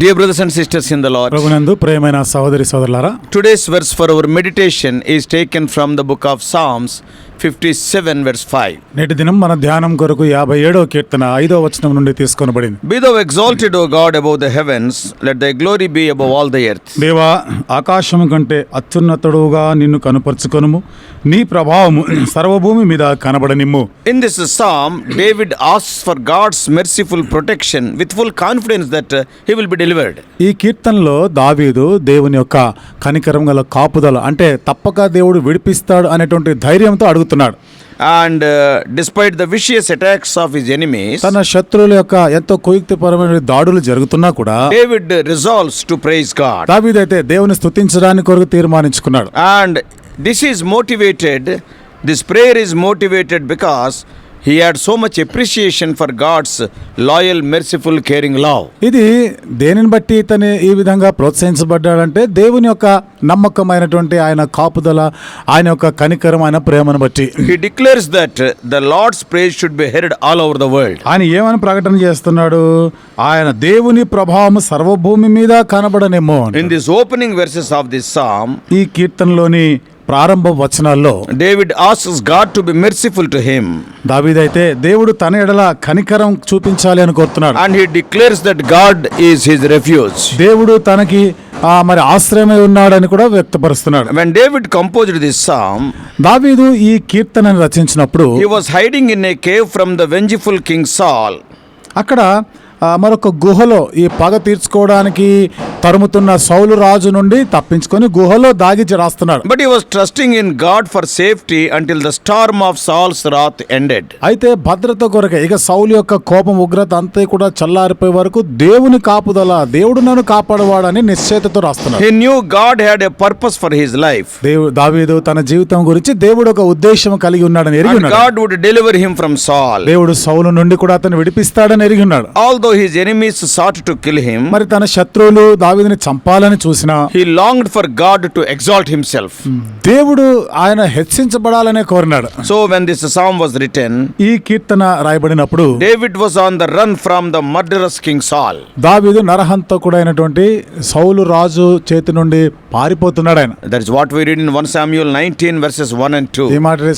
Dear brothers and sisters in the Lord, ప్రభునందు ప్రేమైన సహోదరి సోదరులారా today's verse for our meditation is taken from the book of Psalms 57, verse 5. నేటి దినం మన ధ్యానం కొరకు యాభై ఏడవ కీర్తన ఐదో వచనం నుండి తీసుకొనబడింది Be thou exalted, O God, above the heavens, let thy glory be above all the earth. దేవా ఆకాశము కంటే అత్యున్నతుడుగా నిన్ను కనుపరుచుకొనుము నీ ప్రభావము సర్వభూమి మీద కనబడనిమ్ము In this psalm, David asks for God's merciful protection with full confidence that uh, he will be ఈ కీర్తనలో దావీదు దేవుని యొక్క కనికరం గల కాపుదల అంటే తప్పక దేవుడు విడిపిస్తాడు అనేటువంటి ధైర్యంతో అడుగుతున్నాడు. And despite the vicious attacks of his enemies తన శత్రువుల యొక్క ఎంతో కుయుక్తిపరమైన దాడులు జరుగుతున్నా కూడా David resolves to praise God దావీదు అయితే దేవుని స్థుతించడానికి కొరకు తీర్మానించుకున్నాడు. And this is motivated this prayer is motivated because he had so much appreciation for God's loyal merciful caring love ఇది దేనిని బట్టి తను ఈ విధంగా ప్రోత్సహించబడ్డాడంటే దేవుని యొక్క నమ్మకమైనటువంటి ఆయన కాపుదల ఆయన యొక్క కనికరం ఆయన ప్రేమను బట్టి. He declares that the Lord's praise should be heard all over the world ఆయన ఏమని ప్రకటన చేస్తున్నాడు? ఆయన దేవుని ప్రభావం సర్వభూమి మీద కనబడనేమో in this opening verses of this psalm ఈ కీర్తనలోని ప్రారంభ వచనాల్లో David asks God to be merciful to him దావీద్ అయితే దేవుడు తన ఎడల కనికరం చూపించాలి అని కోరుతున్నాడు and he declares that God is his refuge దేవుడు తనకి మరి ఆశ్రయమే ఉన్నాడని కూడా వ్యక్తపరుస్తున్నాడు when David composed this psalm దావీదు ఈ కీర్తనను రచించినప్పుడు he was hiding in a cave from the vengeful king Saul అక్కడ మరొక గుహలో ఈ పగ తీర్చుకోవడానికి తరుముతున్న సౌలు రాజు నుండి తప్పించుకొని గుహలో దాగి రాస్తున్నాడు But he was trusting in God for safety until the storm of Saul's wrath ended. అయితే భద్రత కొరకే ఇక సౌలు యొక్క కోపం ఉగ్రత అంతా కూడా చల్లారిపోయే వరకు దేవుని కాపుదల దేవుడు నన్ను కాపాడవాడని నిశ్చయితతో రాస్తున్నాడు He knew God had a purpose for his life. దేవు దావీదు తన జీవితం గురించి దేవుడు ఒక ఉద్దేశం కలిగి ఉన్నాడని ఎరిగి ఉన్నాడు God would deliver him from Saul. దేవుడు సౌలు నుండి కూడా అతను విడిపిస్తాడని ఎరిగి ఉన్నాడు Although also his enemies sought to kill him మరి తన శత్రువులు దావీదుని చంపాలని చూసిన he longed for God to exalt himself దేవుడు ఆయన హెచ్చించబడాలనే కోరినాడు. So when this song was written ఈ కీర్తన రాయబడినప్పుడు David was on the run from the murderous king Saul దావీదు అయినటువంటి సౌలు రాజు చేతి నుండి పారిపోతున్నాడు ఆయన. That is what we read in 1 Samuel and 2 ఈ మాటలే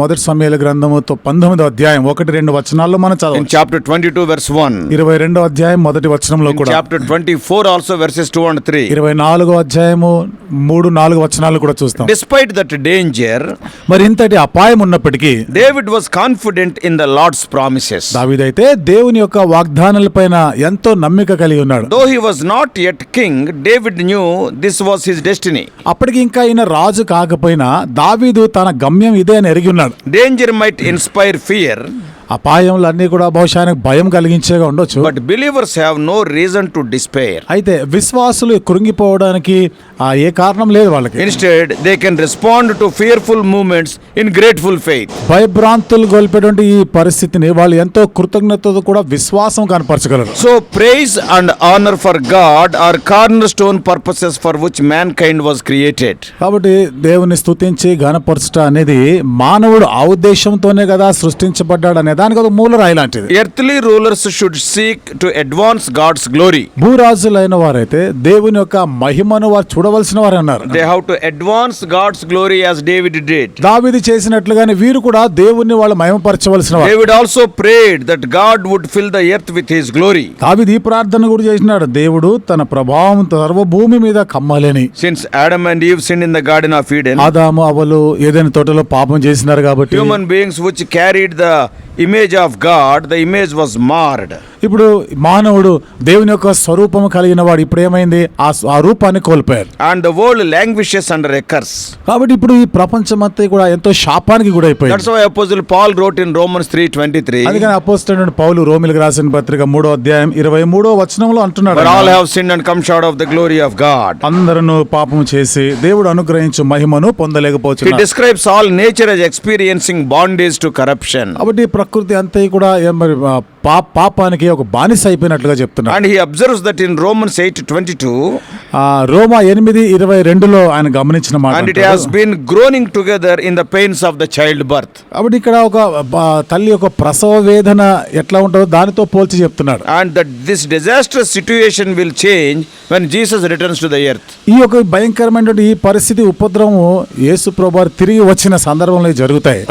మొదటి సమయల గ్రంథముతో 19వ అధ్యాయం 1 2 వచనాల్లో మనం చదవం చాప్టర్ 22 వర్స్ 1 22వ అధ్యాయం మొదటి వచనంలో కూడా. చాప్టర్ 24 ఆల్సో వర్సెస్ 2 అండ్ 3 24వ అధ్యాయము 3 4 వచనాలు కూడా చూస్తాం. డిస్పైట్ దట్ డేంజర్ మరి అపాయం ఉన్నప్పటికీ David was confident in the Lord's promises దావీదు దేవుని యొక్క వాగ్దానాలపైన ఎంతో నమ్మిక కలిగి ఉన్నాడు. Though he not yet king David knew this was he his destiny. అప్పటికి ఇంకా ఈయన రాజు కాకపోయినా దావీదు తన గమ్యం ఇదే అని ఎరిగి ఉన్నాడు Danger might inspire fear, అపాయంలు అన్ని కూడా బహుశా భయం కలిగించేగా ఉండొచ్చు. But believers have no reason to despair అయితే విశ్వాసులు కృంగిపోవడానికి ఏ కారణం లేదు వాళ్ళకి. Instead they can respond to fearful moments in grateful faith భయభ్రాంతులు గొల్పేటువంటి ఈ పరిస్థితిని వాళ్ళు ఎంతో కృతజ్ఞతతో కూడా విశ్వాసం కనపరచగలరు. So praise and honour for God are corner stone purposes for which mankind was created కాబట్టి దేవుని స్తుతించి గనపరచట అనేది మానవుడు ఆ ఉద్దేశంతోనే కదా సృష్టించబడ్డాడు దానికి ఒక మూల రాయలాంటిది earthly rulers should seek to advance God's glory భూరాజులైన వారైతే దేవుని యొక్క మహిమను వారు చూడవలసిన వారు అన్నారు. They how to advance God's glory as David did దావిది చేసినట్లుగానే వీరు కూడా దేవుణ్ణి వాళ్ళు మహిమపరచవలసిన వారు. David also prayed that God would fill the earth with his glory దావిది ప్రార్థన కూడా చేసినాడు. దేవుడు తన ప్రభావం సర్వ భూమి మీద కమ్మలేని. Since Adam and Eve sin in the garden of Eden ఆదాము అవలు ఏదైనా తోటలో పాపం చేసినారు కాబట్టి హ్యూమన్ బీయింగ్స్ వచ్చి carried the image of God, the image was marred. ఇప్పుడు మానవుడు దేవుని యొక్క స్వరూపము కలిగిన వాడు ఇప్పుడు ఏమైంది ఆ రూపాన్ని కోల్పోయారు and world languishes under a curse కాబట్టి ఇప్పుడు ఈ ప్రపంచం అంతా కూడా ఎంతో శాపానికి కూడా అయిపోయింది apostle Paul wrote in three twenty three అందుకని అపోస్టల్ పౌలు రోమిలకు రాసిన పత్రిక 3వ అధ్యాయం 23వ వచనంలో అంటున్నాడు all have sin and come of the glory of God అందరను పాపం చేసి దేవుడు అనుగ్రహించు మహిమను పొందలేకపోతున్నారు. Describes all nature as experiencing bondage to corruption కాబట్టి ప్రకృతి అంతా కూడా పాప పాపానికి ఒక బానిస అయిపోయినట్లుగా చెప్తున్నారు. And he that in Romans eight twenty two రోమా ఎనిమిది ఇరవై రెండులో ఆయన గమనించిన మాట it has been groaning together in the pains of the childbirth కాబట్టి ఇక్కడ ఒక తల్లి ఒక ప్రసవ వేదన ఎట్లా ఉంటుందో దానితో పోల్చి చెప్తున్నారు and that this disaster situation will change when Jesus returns to the earth ఈ యొక్క భయంకరమైన ఈ పరిస్థితి ఉపద్రవం యేసు ప్రభు తిరిగి వచ్చిన సందర్భంలో జరుగుతాయి.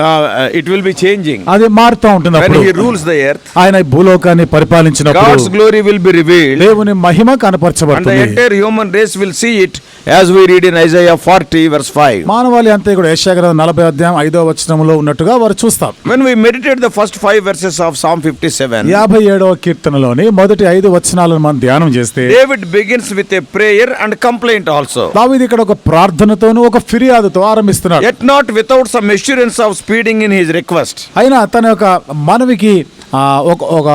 ఇట్ విల్ బి చేంజింగ్ అది మారుతూ ఉంటుంది రూల్స్ ద ఆయన భూలోకాన్ని పరిపాలించిన గ్లోరీ విల్ బి రివీల్డ్ దేవుని మహిమ కనపరచబడుతుంది. And human race will see it as we read Isaiah 40 verse 5 మానవాళి అంతే కూడా యెషయా గ్రంథం 40 అధ్యాయం వచనంలో ఉన్నట్టుగా వారు చూస్తారు when we meditate the first 5 verses of psalm 57 57వ కీర్తనలోని మొదటి ఐదు వచనాలను మనం ధ్యానం చేస్తే David begins with a prayer and complaint also దావీదు ఇక్కడ ఒక ప్రార్థనతోను ఒక ఫిర్యాదుతో ఆరంభిస్తున్నాడు. Yet not without some assurance of speeding in his request అయినా తన యొక్క మనవికి ఒక ఒక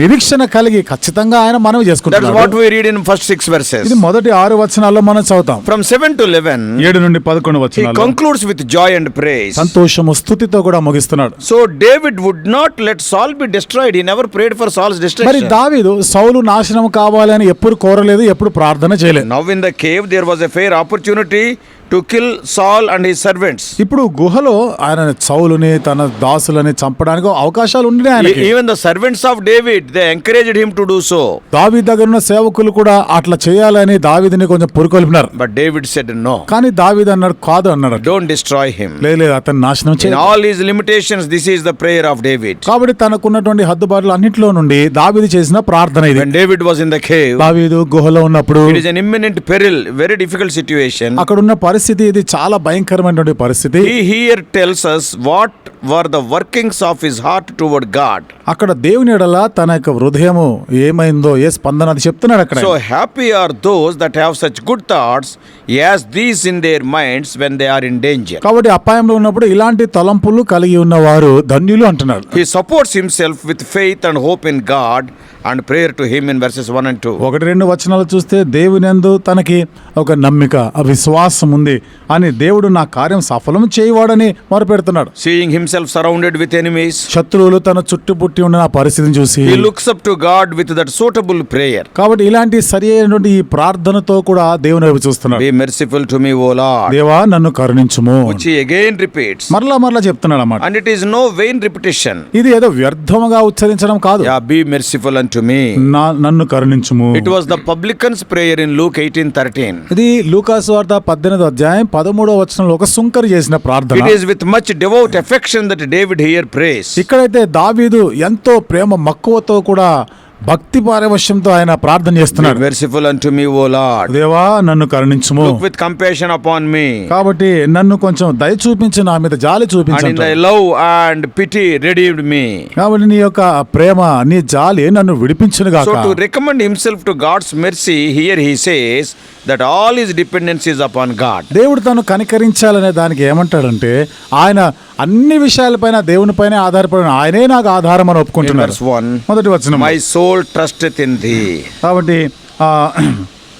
నిరీక్షణ కలిగి ఖచ్చితంగా ఆయన మనం చేసుకుంటాం what we read in first 6 verses మొదటి ఆరు వచనాల్లో మనం చదువుతాం. ఫ్రమ్ సెవెన్ టు 11 7 నుండి పదకొండు వచనాల్లో concludes with joy and pray సంతోషము స్థుతితో కూడా ముగిస్తున్నాడు. So David would not let Saul be destroyed he never prayed for Saul's destruction మరి దావీదు సౌలు నాశనం కావాలని ఎప్పుడు కోరలేదు ఎప్పుడు ప్రార్థన చేయలేదు. Now in the cave there was a fair opportunity to kill Saul and his servants ఇప్పుడు గుహలో ఆయన సౌలుని తన దాసులని చంపడానికి అవకాశాలు ఉండినాయి even the servants of David they encourage him to do so దావీ దగ్గర ఉన్న సేవకులు కూడా అట్లా చేయాలని దావీదిని కొంచెం పురుకొల్పినారు. బట్ డేవిడ్ సెడ్ నో కానీ దావీద్ అన్నాడు కాదు అన్నాడు. డోంట్ డిస్ట్రాయ్ హిమ్ లేదు అతను నాశనం చేయాలి all his limitations this is the prayer of David కాబట్టి తనకున్నటువంటి హద్దుబాట్లు అన్నింటిలో నుండి దావీది చేసిన ప్రార్థన ఇది. David was in the cave దావీదు గుహలో ఉన్నప్పుడు it is an imminent peril very difficult situation అక్కడ ఉన్న పరిస్థితి ఇది చాలా భయంకరమైనటువంటి పరిస్థితి. Here tells us what were the workings of his heart toward God అక్కడ దేవుని ఎడల తన యొక్క హృదయము ఏమైందో ఏ స్పందన అది చెప్తున్నాడు అక్కడ. So happy are those that have such good thoughts as these in their minds when they are in danger కాబట్టి అపాయంలో ఉన్నప్పుడు ఇలాంటి తలంపులు కలిగి ఉన్న వారు ధన్యులు అంటున్నారు. He supports himself with faith and hope in God and prayer to him in verses one and two ఒకటి రెండు వచనాలు చూస్తే దేవుని ఎందు తనకి ఒక నమ్మిక విశ్వాసం ఉంది అని దేవుడు నా కార్యం సఫలం చేయవాడని వారు పెడుతున్నాడు seeing himself surrounded with enemies శత్రువులు తన చుట్టూ పుట్టి ఉన్న పరిస్థితిని చూసి looks up to God with that suitable prayer కాబట్టి ఇలాంటి సరి అయినటువంటి ఈ ప్రార్థనతో కూడా దేవుని చూస్తున్నాడు. Merciful to me, O Lord. దేవా నన్ను కరుణించుము Which he again repeats. మరలా మరలా చెప్తున్నాడు అన్నమాట And it is no vain repetition. ఇది ఏదో వ్యర్థముగా ఉచ్చరించడం కాదు Yeah, be merciful unto me. నా నన్ను కరుణించుము It was the publican's prayer in Luke 18 13. ఇది లూకాసు వార్త పద్దెనిమిది అధ్యాయం పదమూడవ వచనంలో ఒక సుంకరి చేసిన ప్రార్థన It is with much devout affection that David here prays. ఇక్కడైతే దావీదు ఎంతో ప్రేమ మక్కువతో కూడా భక్తి పారవశ్యంతో ఆయన ప్రార్థన చేస్తున్నాడు. మెర్సిఫుల్ అంటూ మీ ఓ దేవా నన్ను కరుణించుము. విత్ కంపేషన్ అపాన్ మీ కాబట్టి నన్ను కొంచెం దయ చూపించి నా మీద జాలి చూపించి లవ్ అండ్ పిటి రెడీమ్డ్ కాబట్టి నీ యొక్క ప్రేమ నీ జాలి నన్ను విడిపించును గాక so to recommend to God's mercy here he says all his dependence is upon God. దేవుడు తను కనికరించాలనే దానికి ఏమంటాడంటే ఆయన అన్ని విషయాలపైన దేవునిపైన ఆధారపడిన ఆయనే నాకు ఆధారం అని ఒప్పుకుంటున్నారు verse 1, మొదటి వచ్చిన my soul trusteth in thee. కాబట్టి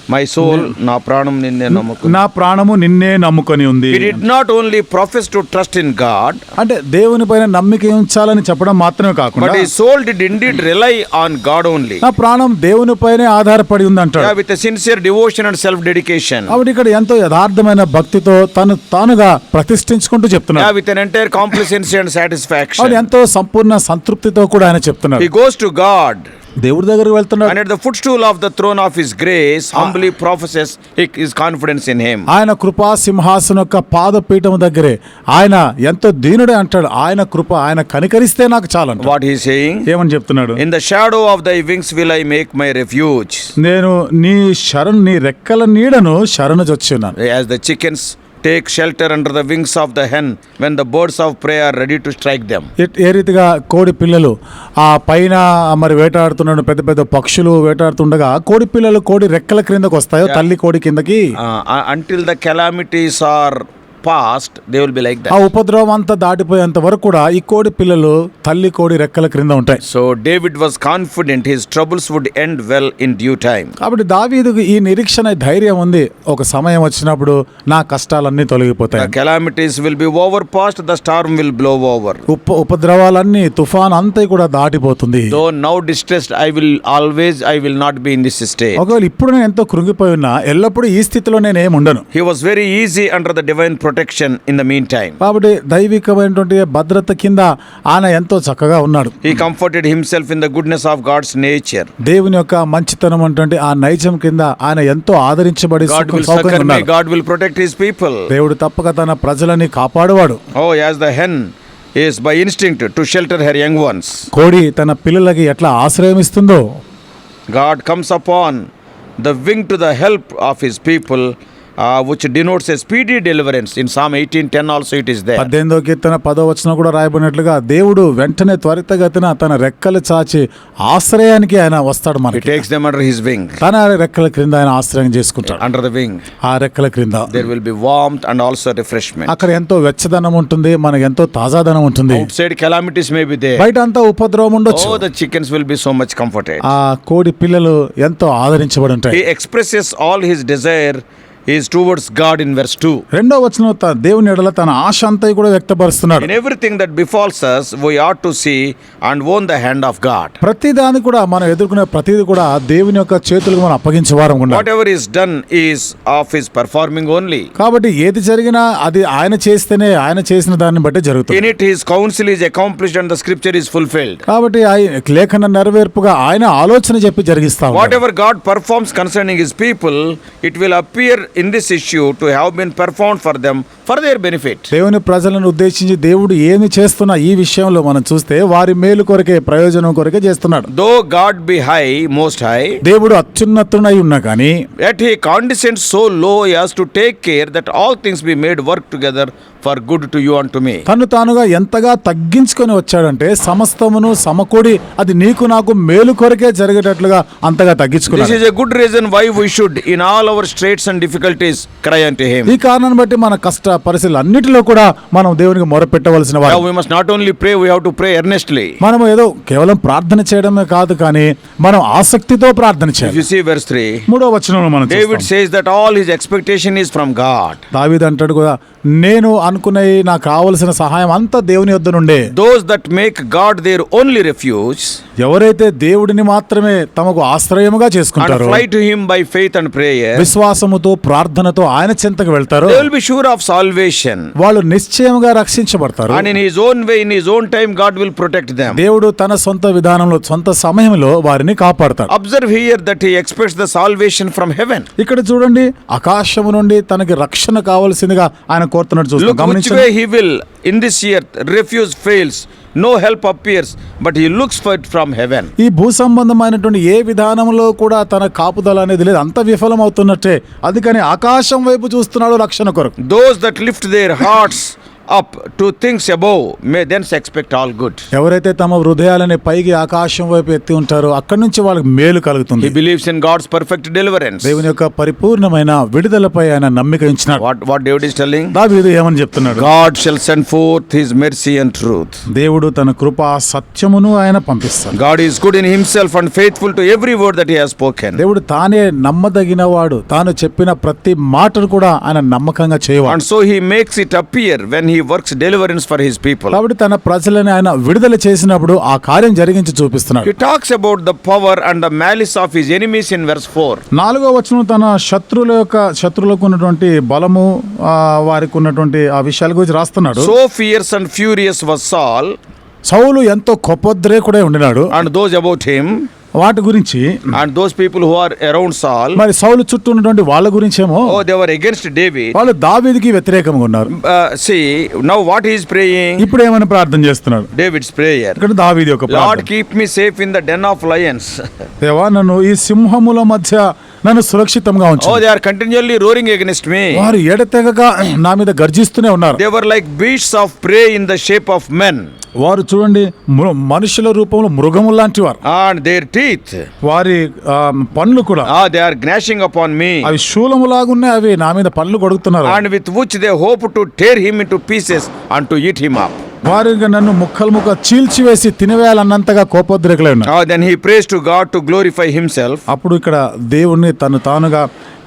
మై సోల్ నా ప్రాణం నిన్నే నమ్ముకు నా ప్రాణము నిన్నే నమ్ముకొని ఉంది. It not only profess to trust in God అంటే దేవుని పైన నమ్మిక ఉంచాలని చెప్పడం మాత్రమే కాకుండా my soul did indeed rely on God only నా ప్రాణం దేవుని పైనే ఆధారపడి ఉంది అంటాడు with sincere devotion and self dedication అవుడు ఇక్కడ ఎంతో యథార్థమైన భక్తితో తను తానుగా ప్రతిష్ఠించుకుంటూ చెప్తున్నాడు with an entire complacency and satisfaction ఎంతో సంపూర్ణ సంతృప్తితో కూడా ఆయన చెప్తున్నాడు హి గోస్ టు గాడ్ దేవుడి దగ్గరికి వెళ్తున్నాడు. And the footstool of the throne of his grace humbly professes his confidence in him ఆయన కృపా సింహాసనం యొక్క పాదపీఠం దగ్గరే. ఆయన ఎంత దీనుడే అంటాడు. ఆయన కృప ఆయన కనికరిస్తే నాకు చాలా వాట్ హీ సేయింగ్ ఏమని చెప్తున్నాడు? In the shadow of the wings will I make my refuge నేను నీ శరణ్ నీ రెక్కల నీడను శరణ చొచ్చున్నాను. As the chickens take shelter under the wings of the hen when the birds of prey are ready to strike them ఏ రీతిగా కోడి పిల్లలు ఆ పైన మరి వేటాడుతున్న పెద్ద పెద్ద పక్షులు వేటాడుతుండగా కోడి పిల్లలు కోడి రెక్కల క్రిందకు వస్తాయో తల్లి కోడి కిందకి? Until the calamities are past, they will be like ఆ. ఉపద్రవం అంతా దాటిపోయేంత వరకు కూడా ఈ కోడి పిల్లలు తల్లి కోడి రెక్కల క్రింద ఉంటాయి So David was confident his troubles would end well in due time. కాబట్టి దావీదుకు ఈ నిరీక్షణ ధైర్యం ఉంది ఒక సమయం వచ్చినప్పుడు నా కష్టాలన్నీ The తొలగిపోతాయి calamities will be overpassed, the storm will blow over. ఉప ఉపద్రవాలన్నీ తుఫాన్ అంతా కూడా దాటిపోతుంది Though now distressed, I will always, I will not be in this state. ఒకవేళ ఇప్పుడు నేను ఎంతో కృంగిపోయి ఉన్నా ఎల్లప్పుడూ ఈ స్థితిలో నేను ఏమి ఉండను He was very easy under the protection in the meantime కాబట్టి దైవికమైనటువంటి భద్రత కింద ఆయన ఎంతో చక్కగా ఉన్నాడు. He comforted himself in the goodness of God's nature దేవుని యొక్క మంచితనం అంటే ఆ నైజం కింద ఆయన ఎంతో ఆదరించబడి God will protect his people దేవుడు తప్పక తన ప్రజలని కాపాడువాడు. ఓ as the hen is by instinct to shelter her young ones కోడి తన పిల్లలకి ఎట్లా ఆశ్రయం ఇస్తుందో? God comes upon the wing to the help of his people which denotes a speedy deliverance in psalm eighteen ten also it is they పద్దెనిమిదో కీర్తన పదో వచ్చిన కూడా రాయబడినట్లుగా దేవుడు వెంటనే త్వరితగతిన తన రెక్కలు చాచి ఆశ్రయానికి ఆయన వస్తాడు మనకి. టేక్స్ దెమ్ అండర్ వింగ్ తన రెక్కల క్రింద ఆయన ఆశ్రయం చేసుకుంటాడు. అండర్ ద వింగ్ ఆ రెక్కల క్రింద. There will be warm and also refreshment అక్కడ ఎంతో వెచ్చదనం ఉంటుంది మనకి ఎంతో తాజాదనం ఉంటుంది. సైడ్ కెలామిటీస్ మే బి బయట అంతా ఉపద్రవం ఉండొచ్చు. The chickens will be so much comforted ఆ కోడి పిల్లలు ఎంతో ఆదరించబడి ఉంటాయి. Express all his desire is towards God in verse two రెండో వచనం దేవుని ఎడల తన ఆశ కూడా వ్యక్తపరుస్తున్నాడు. Everything that befalls us we are to see and own the hand of God ప్రతి దాని కూడా మనం ఎదుర్కొనే ప్రతిది కూడా దేవుని యొక్క చేతులకు మనం అప్పగించే వారం ఉండాలి. Ever is done is of his performing only కాబట్టి ఏది జరిగినా అది ఆయన చేస్తేనే ఆయన చేసిన దాన్ని బట్టి జరుగుతుంది. In it counsel is accomplish and the scripture is fulfilled కాబట్టి లేఖన నెరవేర్పుగా ఆయన ఆలోచన చెప్పి జరిగిస్తాం whatever God performs concerning his people it will appear in this issue to have been performed for them for their benefit దేవుని ప్రజలను ఉద్దేశించి దేవుడు ఏమి చేస్తున్నా ఈ విషయంలో మనం చూస్తే వారి మేలు కొరకే ప్రయోజనం కొరకే చేస్తున్నాడు. Though God be high most high దేవుడు అత్యున్నతునై ఉన్నా కానీ yet he condescend so low as to take care that all things be made work together for good to you and to me తను తానుగా ఎంతగా తగ్గించుకొని వచ్చాడంటే సమస్తమును సమకూడి అది నీకు నాకు మేలు కొరకే జరిగేటట్లుగా అంతగా తగ్గించుకుని this is a good reason why we should in all our straits and difficulties cry unto him ఈ కారణం బట్టి మన కష్ట పరిస్థితులు అన్నిటిలో కూడా మనం దేవునికి మొర పెట్టవలసిన not only pray to pray earnestly మనం ఏదో కేవలం ప్రార్థన చేయడమే కాదు కానీ మనం ఆసక్తితో ప్రార్థన చేయాలి. మూడో వచనంలో మనం David says that all his expectation is from God అంటాడు కూడా నేను అనుకునే నాకు కావలసిన సహాయం అంతా దేవుని వద్ద నుండే. Those that make God their only refuge ఎవరైతే దేవుడిని మాత్రమే తమకు ఆశ్రయముగా చేసుకుంటారు flight him by faith and prayer విశ్వాసముతో ప్రార్థనతో ఆయన చింతకు వెళ్తారు షూర్ ఆఫ్ సాల్ salvation. వాళ్ళు నిశ్చయముగా రక్షించబడతారు And in his own way, in his own time, God will protect them. దేవుడు తన సొంత విధానంలో సొంత సమయంలో వారిని కాపాడతాడు Observe here that he expects the salvation from heaven. ఇక్కడ చూడండి ఆకాశము నుండి తనకి రక్షణ కావాల్సిందిగా ఆయన కోరుతున్నట్టు చూస్తాం గమనించండి he will. In this year, refuge fails, no help appears, but he looks for it from heaven. ఈ భూ సంబంధమైనటువంటి ఏ విధానంలో కూడా తన కాపుదల అనేది లేదు. అంత విఫలం అవుతున్నట్టే అందుకని ఆకాశం వైపు చూస్తున్నాడు రక్షణ కొరకు. Those that lift their hearts up to things above may thence expect all good ఎవరైతే తమ హృదయాలని పైకి ఆకాశం వైపు ఎత్తి ఉంటారో అక్కడ నుంచి వాళ్ళకి మేలు కలుగుతుంది. Believes in God's perfect deliverance దేవుని యొక్క పరిపూర్ణమైన విడుదలపై ఆయన నమ్మిక ఇచ్చినాడు what what David is telling దావీదు ఏమని చెప్తున్నాడు? God shall send forth his mercy and truth దేవుడు తన కృప సత్యమును ఆయన పంపిస్తాడు. God is good in himself and faithful to every word that he has spoken దేవుడు తానే నమ్మదగిన వాడు తాను చెప్పిన ప్రతి మాటను కూడా ఆయన నమ్మకంగా చేయవాడు. So he makes it appear when he works deliveries for his people కాబట్టి తన ప్రజలని ఆయన విడుదల చేసినప్పుడు ఆ కార్యం జరిగించి చూపిస్తున్నాడు. He talks about the power and the malice of his enemies in verse 4 నాలుగో వచనం తన శత్రుల యొక్క శత్రులకు ఉన్నటువంటి బలము వారికి ఉన్నటువంటి ఆ విషయాల గురించి రాస్తున్నాడు. So fierce and furious was Saul సౌలు ఎంతో కొపద్రే కూడా ఉండినాడు. అండ్ దోజ్ అబౌట్ హిమ్ వాటి గురించి and those people who are around Saul మరి సౌలు చుట్టూ ఉన్నటువంటి వాళ్ళ గురించి ఏమో oh they were against David వాళ్ళు దావీదుకి వ్యతిరేకంగా ఉన్నారు. See now what is praying ఇప్పుడు ఏమని ప్రార్థన చేస్తున్నారు? డేవిడ్స్ ప్రేయర్ ఇక్కడ దావీది యొక్క Lord keep me safe in the den of lions దేవా నన్ను ఈ సింహముల మధ్య నన్ను సురక్షితంగా ఉంచు. ఓ they are roaring against me వారు నా మీద గర్జిస్తూనే ఉన్నారు. They like beasts of prey in shape of men వారు చూడండి మనుషుల రూపంలో మృగము లాంటి వారు. అండ్ దేర్ టీత్ వారి పళ్ళు కూడా. ఆ they are gnashing upon me అవి శూలము లాగున్నాయి అవి నా మీద పళ్ళు కొడుకుతున్నారు and with which they hope to tear him into pieces and to eat him వారు ఇక నన్ను ముక్కలు ముక్క చీల్చివేసి తినవేయాలన్నంతగా కోపోద్రేకులై ఉన్నారు. Then he prays to God to glorify himself. అప్పుడు ఇక్కడ దేవుణ్ణి తను తానుగా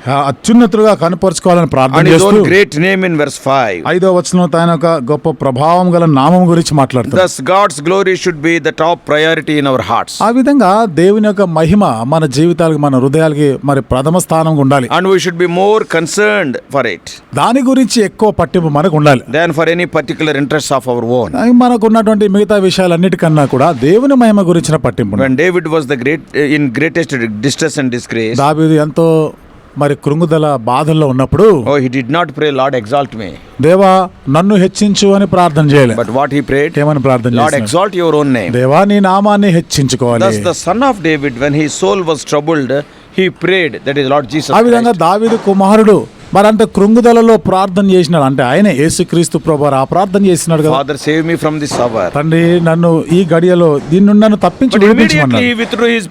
అత్యున్నతులుగా కనపరుచుకోవాలని ప్రార్థన నేమ్ ఇన్ వర్స్ 5 ఐదో వచనం తన ఒక గొప్ప ప్రభావం గల నామం గురించి మాట్లాడుతారు thus glory should be the top priority in our hearts ఆ విధంగా దేవుని యొక్క మహిమ మన జీవితాలకు మన హృదయాలకు మరి ప్రథమ స్థానంగా ఉండాలి. And we should be more concerned for it దాని గురించి ఎక్కువ పట్టింపు మనకు ఉండాలి. Than for any particular interest of our own మనకు మిగతా విషయాలన్నిటికన్నా కూడా దేవుని మహిమ గురించిన పట్టింపు David was the great in greatest distress and disgrace దావీదు ఎంతో మరి కృంగుదల బాధల్లో ఉన్నప్పుడు ఓ he did not pray Lord exalt me దేవా నన్ను హెచ్చించు అని ప్రార్థన చేయలే. బట్ వాట్ హి ప్రేడ్ ఏమని ప్రార్థన Lord exalt your own name దేవా నీ నామాన్ని హెచ్చించుకోవాలి. The son of David when he soul was troubled he prayed that is Lord Jesus ఆ విధంగా దావీదు కుమారుడు మరి అంత కృంగుదలలో ప్రార్థన చేసినాడు. అంటే ఆయన యేసుక్రీస్తు ప్రభు ఆ ప్రార్థన చేసినాడు కదా. Father, save me from this hour. తండ్రి నన్ను ఈ గడియలో దీని నుండి నన్ను తప్పించి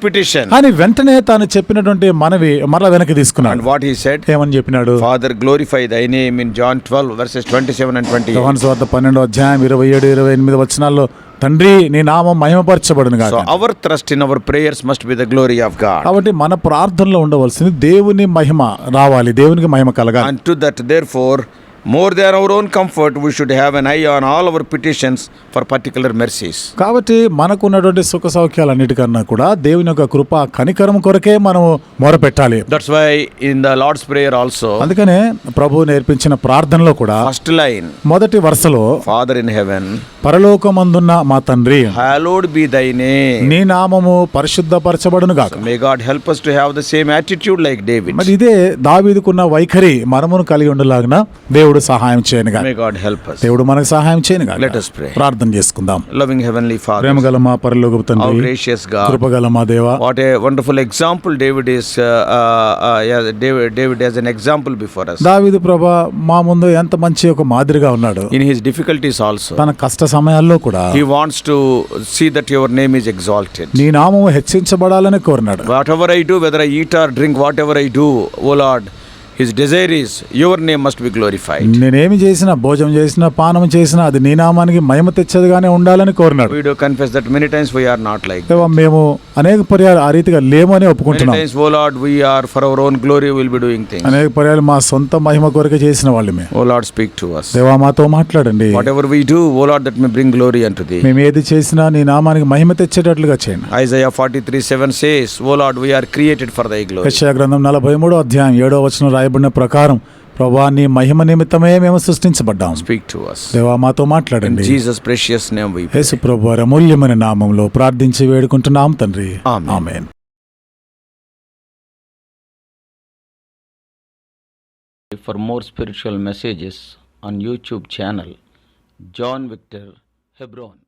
petition. కానీ వెంటనే తాను చెప్పినటువంటి మనవి మరల వెనక్కి తీసుకున్నాడు. What he said, ఏమని చెప్పినాడు? Father, glorify thy name in John 12, verses 27 and 28. యోహాను సువార్త పన్నెండో అధ్యాయం ఇరవై ఏడు ఇరవై ఎనిమిది వచనాల్లో తండ్రి నీ నామం మహిమపరచబడిన our trust in our prayers must be the glory of God కాబట్టి మన ప్రార్థనలో ఉండవలసింది దేవుని మహిమ రావాలి దేవునికి మహిమ కలగాలి. And to that therefore more than our own comfort, we should have an eye on all our petitions for particular mercies. కాబట్టి మనకు ఉన్నటువంటి సుఖ సౌఖ్యాలన్నిటికన్నా కూడా దేవుని యొక్క కృప కనికరం కొరకే మనం మొరపెట్టాలి That's why in the Lord's Prayer also, అందుకనే ప్రభు నేర్పించిన ప్రార్థనలో కూడా first line, మొదటి వరుసలో Father in heaven, పరలోకమందున్న మా తండ్రి hallowed be thy name. నీ నామము పరిశుద్ధపరచబడును గాక May God help us to have the same attitude like David. మరి ఇదే దావీదుకున్న వైఖరి మనమును కలిగి ఉండలాగిన దేవుడు దేవుడు సహాయం చేయనుగా దేవుడు మనకు సహాయం చేయను లెట్ అస్ ప్రే ప్రార్థన చేసుకుందాం. లవింగ్ హెవెన్లీ ఫాదర్ ప్రేమగల మా గ్రేషియస్ గాడ్ కృపగల what a wonderful example David is David David as an example before us. ప్రభా మా ముందు ఎంత మంచి ఒక మాదిరిగా ఉన్నాడు. ఇన్ హిస్ డిఫికల్టీస్ ఆల్సో తన కష్ట సమయాల్లో కూడా he wants to see that your name is exalted నీ నామము హెచ్చించబడాలని కోరునాడు. Whatever I do whether I eat or drink whatever I do oh Lord his desire is your name must be glorified నేనేమి చేసిన భోజనం చేసినా పానం చేసినా అది నీ నామానికి మహిమ తెచ్చదిగానే ఉండాలని కోరినాడు. We do that many times we are not like మేము అనేక పర్యాలు ఆ రీతిగా లేము అని ఒప్పుకుంటున్నాం. Times oh Lord we are for our own glory will be doing things అనేక పర్యాలు మా సొంత మహిమ కొరకు చేసిన వాళ్ళమే. Oh Lord speak to us. దేవా మాతో మాట్లాడండి. Whatever we do oh Lord that may bring glory unto the మేము ఏది చేసినా నీ నామానికి మహిమ తెచ్చేటట్లుగా చేయండి. Isaiah 43 7 says oh Lord we are created for thy glory యెషయా గ్రంథం 43 అధ్యాయం 7వ వచనం రాయ రాయబడిన ప్రకారం ప్రభాని మహిమ నిమిత్తమే మేము సృష్టించబడ్డాం. స్పీక్ టు అస్ దేవా మాతో మాట్లాడండి. జీసస్ ప్రెషియస్ నేమ్ వి యేసు ప్రభువర అమూల్యమైన నామములో ప్రార్థించి వేడుకుంటున్నాం తండ్రి. Amen for on YouTube channel John Victor Hebron